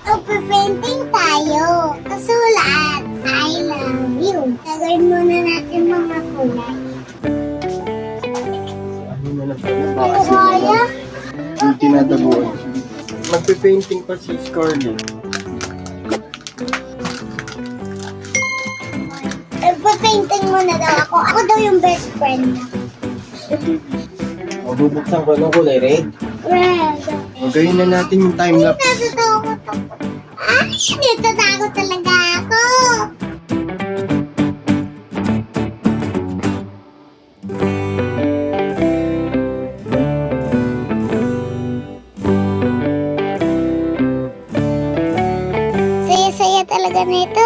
Magpe-painting tayo. Kasulat, I love you. Gagawin muna natin mga kulay. Ano na lang pala baka? Yung tinatabuan. Magpe-painting pa si Scarlett. Magpe-painting muna daw ako. Ako daw yung best friend niya. Mabubuksan ko ng kulay red. Red. Magayin na natin yung time-lapse. Natatakot ako. Ay, natatakot talaga ako. Saya-saya talaga nito.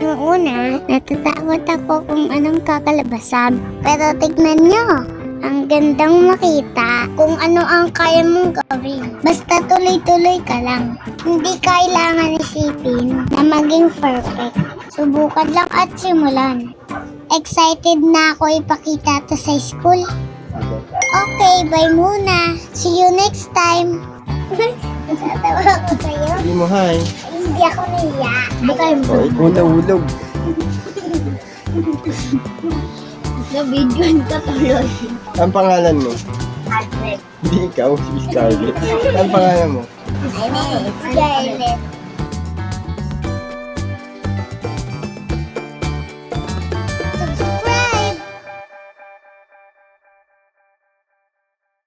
Noong una, natatakot ako kung anong kakalabasan. Pero tignan nyo, ang gandang makita kung ano ang kaya mong gawin. Basta tuloy-tuloy ka lang. Hindi kailangan isipin na maging perfect. Subukan lang at simulan. Excited na ako ipakita to sa school. Okay, bye muna. See you next time. Natatawa ako sa'yo. Sabi mo hi. Hindi ako naiya. Bukay mo. O, ikaw na ulog. Na-videoan ka tuloy. Ang pangalan mo? Alfred. Hindi ikaw, si Scarlett. Ang pangalan mo? Scarlett.